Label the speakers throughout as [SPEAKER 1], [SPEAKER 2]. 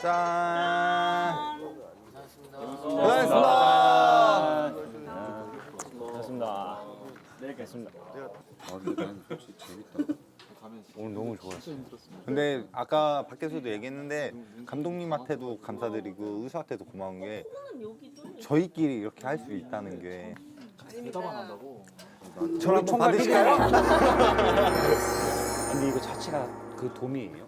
[SPEAKER 1] 짠. 고생하셨습니다.
[SPEAKER 2] 고맙습니다. 네, 뵙겠습니다.
[SPEAKER 3] 아 근데 난 솔직히 재밌다.
[SPEAKER 2] 오늘 너무 좋았어.
[SPEAKER 1] 근데 아까 밖에서도 얘기했는데 감독님한테도 감사드리고 의사한테도 고마운 게 저희끼리 이렇게 할 수 있다는 게 저를 한번 받으실까요?
[SPEAKER 2] 근데 이거 자체가 그 도미예요?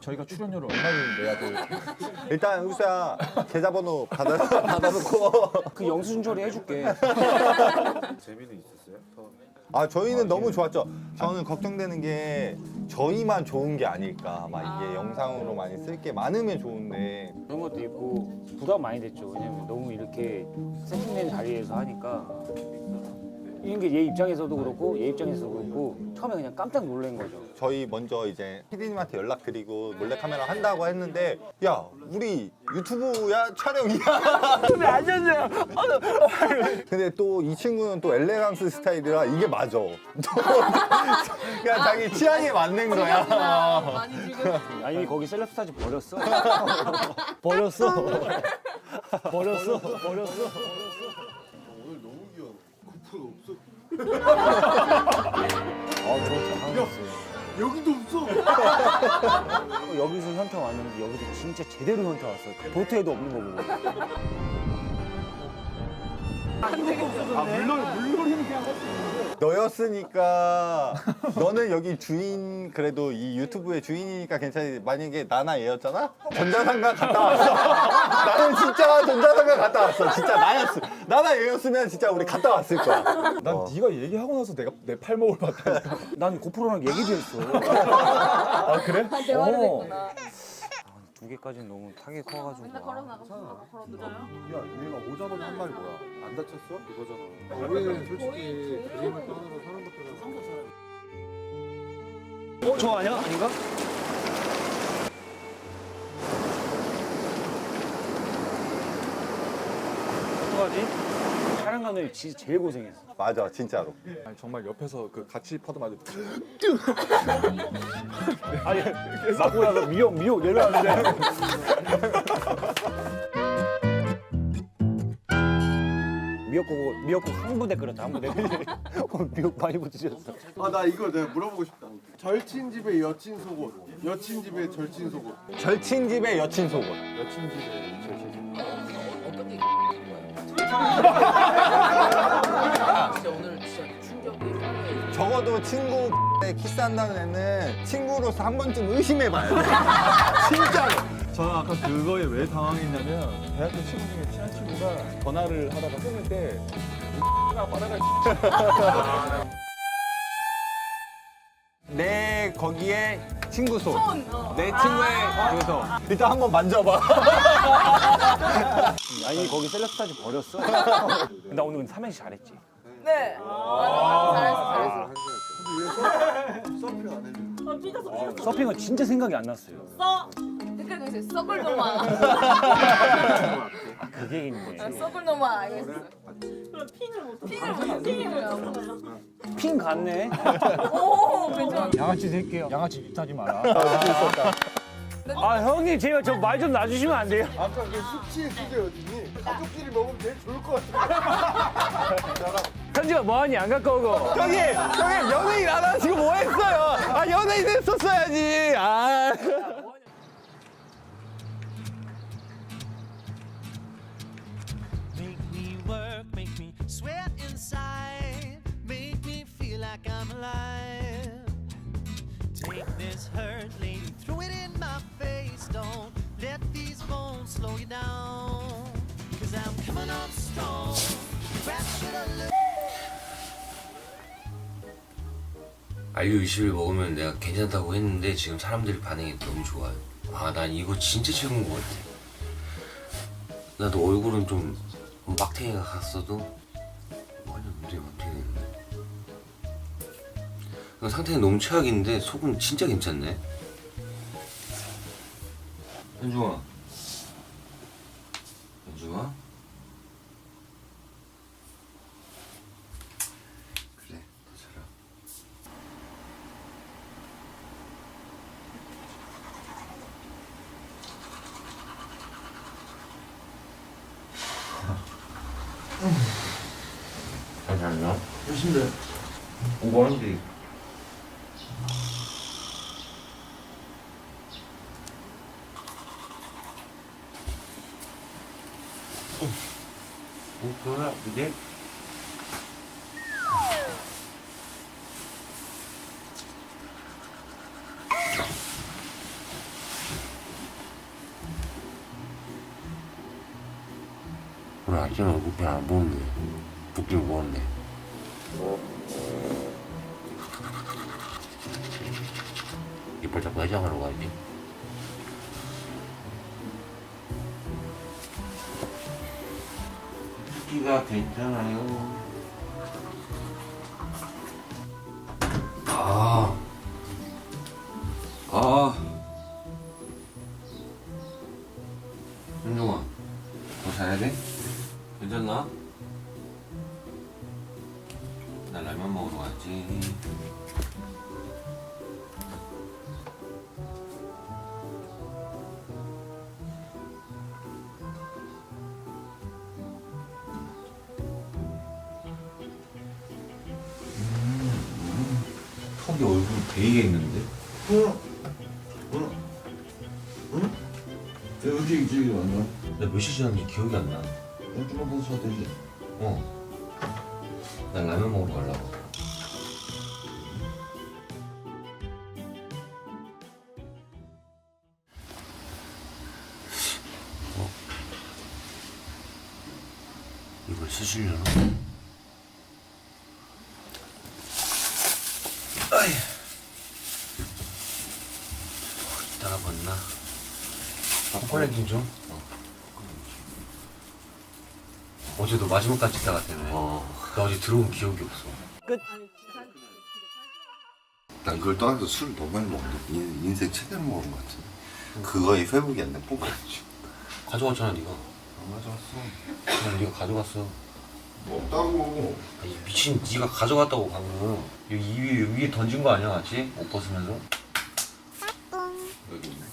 [SPEAKER 4] 저희가 출연료를 얼마를 내야 돼?
[SPEAKER 1] 일단 의사 계좌번호 받아 받아놓고
[SPEAKER 2] 그 영수증 처리 해줄게.
[SPEAKER 3] 재미는 있었어요? 더
[SPEAKER 1] 아 저희는 너무 좋았죠. 저는 걱정되는 게 저희만 좋은 게 아닐까. 막 이게 영상으로 많이 쓸 게 많으면 좋은데
[SPEAKER 2] 그런 것도 있고 부담 많이 됐죠. 왜냐면 너무 이렇게 세팅된 자리에서 하니까 이런 게얘 입장에서도 그렇고 얘 입장에서도 그렇고 처음에 그냥 깜짝 놀란 거죠.
[SPEAKER 1] 저희 먼저 이제 PD님한테 연락드리고 몰래 카메라 한다고 했는데 야 우리 유튜브야 촬영이야. 근데 아니었어요. 근데 또 이 친구는 또 엘레강스 스타일이라 이게 맞아. 그냥 자기 취향에 맞는 거야.
[SPEAKER 5] 많이 즐겨.
[SPEAKER 2] 아니 거기 셀럽스타즈 버렸어. 버렸어. 버렸어. 버렸어.
[SPEAKER 3] 코프가 없어.
[SPEAKER 2] 아, 저 당황했어요.
[SPEAKER 3] 여기도 없어.
[SPEAKER 2] 여기서 현타 왔는데 여기서 진짜 제대로 현타 왔어요. 그 보트에도 없는 거 보고.
[SPEAKER 1] 너였으니까 너는 여기 주인 그래도 이 유튜브의 주인이니까 괜찮지 만약에 나나 얘였잖아 전자상가 갔다 왔어 나는 진짜 전자상가 갔다 왔어 진짜 나였어 나나 얘였으면 진짜 우리 갔다 왔을 거야
[SPEAKER 4] 난
[SPEAKER 1] 어.
[SPEAKER 4] 네가 얘기하고 나서 내가 내 팔목을 봤다니까.
[SPEAKER 2] 난 고프로랑 얘기도 했어.
[SPEAKER 4] 아 그래?
[SPEAKER 5] 대화를
[SPEAKER 4] 어.
[SPEAKER 5] 했구나.
[SPEAKER 2] 두 개까지는 너무 타겟 커가지고.
[SPEAKER 5] 맨날 걸어 나가서 걸어 늦어요?
[SPEAKER 3] 야 얘가 오자마자 한 말이 뭐야? 안 다쳤어? 이거잖아. 우리는 솔직히 그림을 떠나서 사는 것보다.
[SPEAKER 2] 어, 저 아니야? 아닌가? 어떡하지? 촬영 감독이 진짜 제일 고생했어.
[SPEAKER 1] 맞아 진짜로
[SPEAKER 4] 아니, 정말 옆에서 그 같이 파도 맞을 때
[SPEAKER 2] 아니, 맞고 나서 미역, 미역 내려왔는데. 미역국, 미역국 한 부대 끓였다, 한 부대. 어, 미역 많이 붙으셨어.
[SPEAKER 3] 아 나 이거 내가 물어보고 싶다. 절친 집에 여친 속옷, 여친 집에 절친 속옷.
[SPEAKER 1] 절친 집에 여친 속옷
[SPEAKER 3] 여친 집에 절친 속옷.
[SPEAKER 5] 진짜 오늘 진짜 충격이 하루에
[SPEAKER 1] 적어도 친구 키스한다는 애는 친구로서 한 번쯤 의심해봐야 돼 진짜로.
[SPEAKER 4] 저는 아까 그거에 왜 당황했냐면 대학교 친구 중에 친한 친구가 전화를 하다가 끊을 때나 빠라가
[SPEAKER 1] 내 거기에 친구 손.
[SPEAKER 5] 어.
[SPEAKER 1] 내 친구의 그래서 일단 한번 만져봐.
[SPEAKER 2] 아니, 거기 셀럽스타즈 버렸어. 나 오늘 근데 삼행시 잘했지.
[SPEAKER 5] 네. 맞아, 잘했어, 잘했어.
[SPEAKER 3] 서핑 안 해줘.
[SPEAKER 2] 서핑은 진짜 생각이 안 났어요.
[SPEAKER 5] 댓글 그랬어요. 썩을 놈아.
[SPEAKER 2] 아, 그게 있네.
[SPEAKER 5] 썩을 놈아. 이랬어요. 핑을 못 핑을 핑을
[SPEAKER 2] 핑 갔네.
[SPEAKER 5] 오, 괜찮아.
[SPEAKER 2] 양아치 새끼야. 양아치 짓하지 마라. 아, 형님, 제발 저 말 좀 놔주시면 안 돼요?
[SPEAKER 3] 아까 그 숙취의 수제 어디니? 가족끼리 먹으면 제일 좋을 것 같아.
[SPEAKER 2] 현지가 뭐하니? 안 갖고 오고.
[SPEAKER 1] 형님, 형님 연예인 안 하시고 뭐 했어요? 아 연예인 했었어야지. 아.
[SPEAKER 6] Like I'm alive. Take this hurt, lady, throw it in my face. Don't let these bones slow you down. Cause I'm coming on strong. Grab should I look.
[SPEAKER 7] 알류 20일 먹으면 내가 괜찮다고 했는데 지금 사람들이 반응이 너무 좋아요. 아, 난 이거 진짜 최고인 것 같아. 나도 얼굴은 좀 막탱이가 갔어도 완전 문제가 어떻게 됐네. 상태는 너무 최악인데 속은 진짜 괜찮네. 현중아. 현중아. 잘 잤나? 조심해. 오버한데. 어, 그거야, 그게? 오늘 아침에 붓기 안 보는데 붓기 먹었네 이빨 잡고 해장하러 가야지 붓기가 괜찮아요 아 아. 턱이 얼굴 베이게 있는데?
[SPEAKER 3] 여기 이쪽이 완전
[SPEAKER 7] 나몇 시 지났는지 기억이 안 나.
[SPEAKER 3] 더 쳐도 되지.
[SPEAKER 7] 어. 나 라면 먹으러 가려고. 어? 이걸 쓰시려나? 아이. 이따가 봤나? 초콜릿 좀 줘. 어. 어제 너 마지막까지 있다 갔다며. 나 어제 들어온 기억이 없어.
[SPEAKER 8] 난 그걸 떠나서 술을 너무 많이 먹는데 인- 인생 최대로 먹은 것 같아. 그거에 회복이 안 돼. 뽑아야지.
[SPEAKER 7] 가져갔잖아, 네가. 안 가져갔어. 그냥 네가 가져갔어.
[SPEAKER 8] 없다고.
[SPEAKER 7] 아니, 미친, 네가 가져갔다고 방금. 여기 이 위에 위에 던진 거 아니야, 같이? 옷 벗으면서? 여기 있네.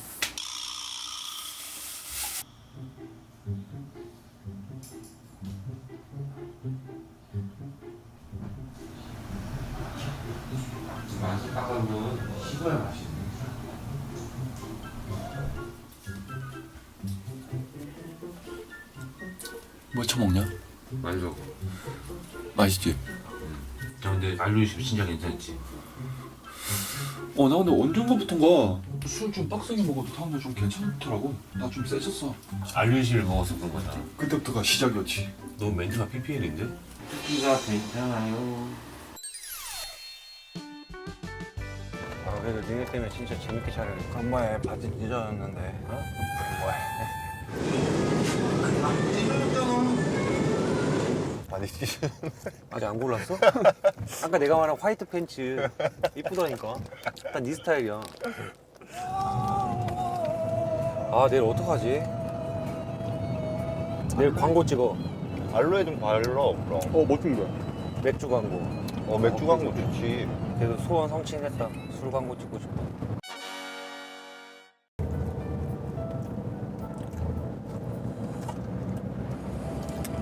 [SPEAKER 7] 식어야 맛있네.
[SPEAKER 9] 뭐 처먹냐?
[SPEAKER 7] 만족.
[SPEAKER 9] 맛있지?
[SPEAKER 7] 야, 근데 알루미늄 진짜 괜찮지?
[SPEAKER 9] 어 나 근데 언젠가부턴가 술 좀 빡세게 먹어도 다음날 좀 괜찮더라고 나 좀 세졌어
[SPEAKER 7] 알루미늄을 먹어서 그런 거다.
[SPEAKER 9] 그때부터가 시작이었지
[SPEAKER 7] 너 멘트가 PPL인데? PP가 괜찮아요.
[SPEAKER 2] 그래도 니네 때문에 진짜 재밌게 촬영했어
[SPEAKER 1] 간만에 바지 찢어졌는데. 어? 바지 찢어.
[SPEAKER 2] 아직 안 골랐어? 아까 내가 말한 화이트 팬츠 이쁘다니까 딱 네 스타일이야 아 내일 어떡하지? 내일 광고 찍어
[SPEAKER 1] 알로에 좀 발라 그럼.
[SPEAKER 4] 어 멋진 거야.
[SPEAKER 2] 맥주 광고
[SPEAKER 1] 어 맥주 광고 좋지.
[SPEAKER 2] 그래도 소원 성취했다 술 광고 찍고 싶어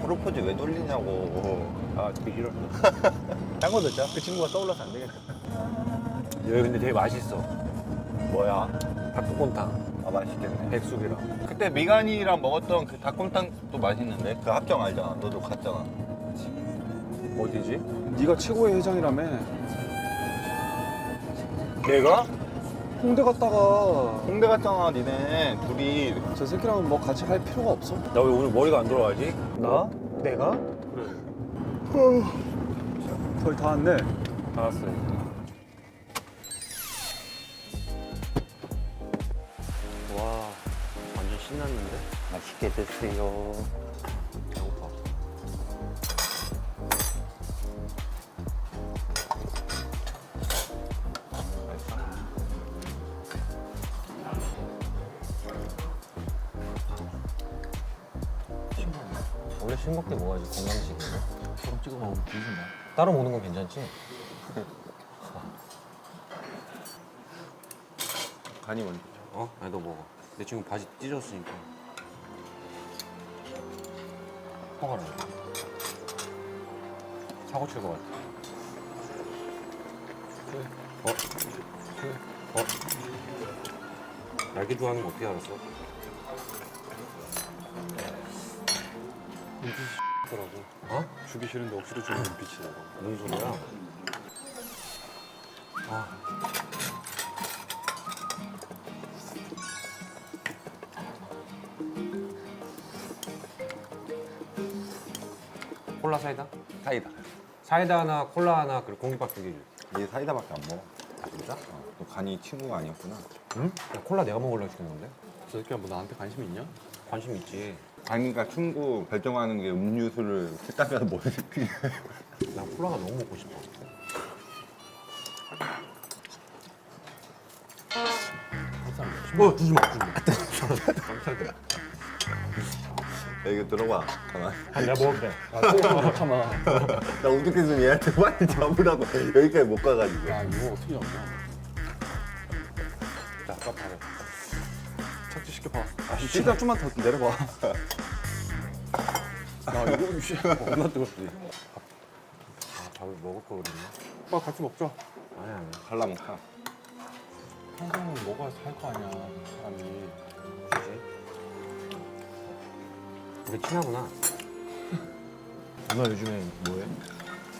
[SPEAKER 1] 프로포즈 왜 돌리냐고.
[SPEAKER 2] 아 되게 싫어 딴거 듣자 그 친구가 떠올라서 안 되겠다 여기 근데 되게 맛있어
[SPEAKER 1] 뭐야?
[SPEAKER 2] 닭볶음탕
[SPEAKER 1] 아 맛있겠네.
[SPEAKER 2] 백숙이랑
[SPEAKER 1] 그때 미간이랑 먹었던 그 닭곰탕도 맛있는데 그 합정 알잖아. 너도 갔잖아.
[SPEAKER 2] 어디지?
[SPEAKER 4] 네가 최고의 회장이라며.
[SPEAKER 2] 내가?
[SPEAKER 4] 홍대 갔다가
[SPEAKER 1] 홍대 갔잖아 니네 둘이.
[SPEAKER 4] 저 새끼랑은 뭐 같이 갈 필요가 없어.
[SPEAKER 2] 나 왜 오늘 머리가 안 돌아가지? 나? 내가?
[SPEAKER 4] 거의 다 왔네.
[SPEAKER 2] 알았어요 와 완전 신났는데? 맛있게 드세요 원래 술 먹게 먹어야지 건강식인데
[SPEAKER 9] 그럼 찍어 먹으면 마
[SPEAKER 2] 따로 먹는 건 괜찮지? 간이 먼저 어? 아니 너 먹어 내 지금 바지 찢었으니까 화가 나 사고 칠 것 같아. 어? 어? 날개 좋아하는 거 어떻게 알았어? 눈빛이 더라고. 어? 주기 싫은데 억지로 주는 눈빛이라고. 뭔 소리야? 아. 콜라 사이다?
[SPEAKER 1] 사이다.
[SPEAKER 2] 사이다 하나, 콜라 하나, 그리고 공깃밥 두개 줘.
[SPEAKER 1] 얘 사이다밖에 안 먹어. 진짜? 어, 또 간이 친구가 아니었구나.
[SPEAKER 2] 응? 야, 콜라 내가 먹으려고 시킨 건데? 저 새끼가 뭐 나한테 관심 있냐? 관심 있지.
[SPEAKER 1] 아니니까 친구 결정하는 게 음료수를 식당 가서 뭐 시키냐.
[SPEAKER 2] 난 콜라가 너무 먹고 싶어. 어, 주지 마, 주지 마.
[SPEAKER 1] 야, 이거 들어봐. 가만.
[SPEAKER 2] 아, 내가 먹을게. 아, 참아.
[SPEAKER 1] 나 어떻게든 얘한테 빨리 잡으라고 여기까지 못 가가지고.
[SPEAKER 2] 야, 이거 어떻게 잡냐? 자, 딱 봐라. 착지 시켜봐. 아, 일단 좀만 더 내려봐. 야, 이거 씨, 얼마나 뜨겁지? 아, 밥을 먹을 거 그랬나? 오빠 같이 먹자. 아니, 아니.
[SPEAKER 1] 갈라 먹자.
[SPEAKER 2] 항상 먹어야 살 거 아니야, 사람이. 우리 친하구나. 누나 요즘에 뭐해?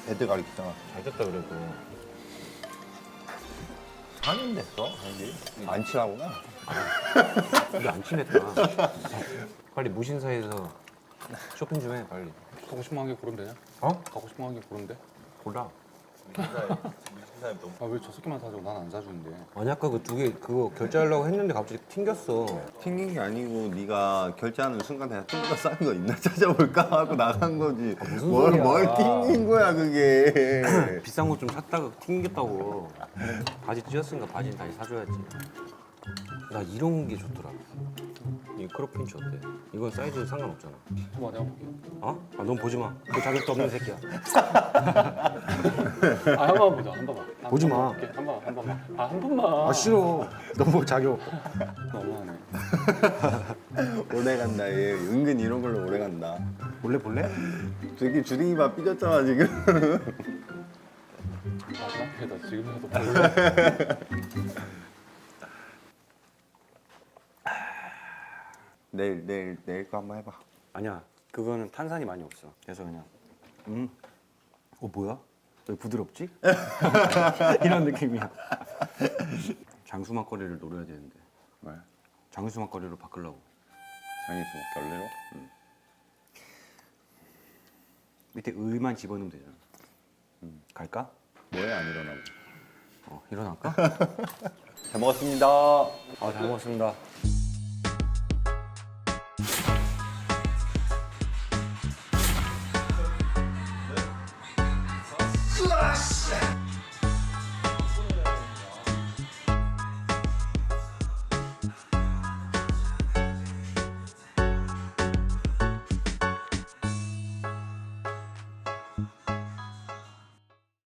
[SPEAKER 1] 애들 가르치잖아.
[SPEAKER 2] 잘 됐다 그래도.
[SPEAKER 1] 하는 됐어? 여기? 안 친하구나.
[SPEAKER 2] 우리 안 친했다. 빨리 무신사에서 쇼핑 좀 해, 빨리.
[SPEAKER 4] 가고 싶은 게 고르면 되냐?
[SPEAKER 2] 어?
[SPEAKER 4] 가고 싶은 게 고르면 돼?
[SPEAKER 2] 골라.
[SPEAKER 4] 아왜 저 새끼만 사주고 난 안 사주는데
[SPEAKER 2] 아니 아까 그 두 개 그거 결제하려고 했는데 갑자기 튕겼어.
[SPEAKER 1] 튕긴 게 아니고 네가 결제하는 순간 내가 좀더 싼 거 있나 찾아볼까 하고 나간 거지.
[SPEAKER 2] 무슨
[SPEAKER 1] 뭘,
[SPEAKER 2] 소리야.
[SPEAKER 1] 뭘 튕긴 거야 그게.
[SPEAKER 2] 비싼 거 좀 샀다가 튕겼다고. 바지 찢었으니까 바지는 다시 사줘야지. 나 이런 게 좋더라. 이 크롭 핀치 어때? 이건 사이즈 상관없잖아.
[SPEAKER 4] 봐봐 내가 볼게
[SPEAKER 2] 어? 아, 넌 보지 마. 그 자격도 없는 새끼야.
[SPEAKER 4] 아 한 번만 보자 한 번만 한
[SPEAKER 2] 보지
[SPEAKER 4] 번만
[SPEAKER 2] 마.
[SPEAKER 4] 볼게. 한 번만 한 번만 아 한 번만
[SPEAKER 2] 아 싫어. 너무 자격.
[SPEAKER 4] 너무하네
[SPEAKER 1] 오래 간다 얘. 은근 이런 걸로 오래 간다.
[SPEAKER 2] 볼래 볼래?
[SPEAKER 1] 저기 주둥이만 삐졌잖아 지금.
[SPEAKER 4] 마지막에다 지금이라도 볼
[SPEAKER 1] 내일 내일 내일 거 한번 해봐.
[SPEAKER 2] 아니야. 그거는 탄산이 많이 없어. 그래서 그냥 음. 어 뭐야? 왜 부드럽지? 이런 느낌이야. 장수 막걸리를 노려야 되는데.
[SPEAKER 1] 왜?
[SPEAKER 2] 장수 막걸리로 바꾸려고.
[SPEAKER 1] 장이수 결례로?
[SPEAKER 2] 밑에 의만 집어넣으면 되잖아. 음. 갈까?
[SPEAKER 1] 뭐해 안 일어나고.
[SPEAKER 2] 어, 일어날까?
[SPEAKER 1] 잘 먹었습니다.
[SPEAKER 2] 아, 잘 먹었습니다.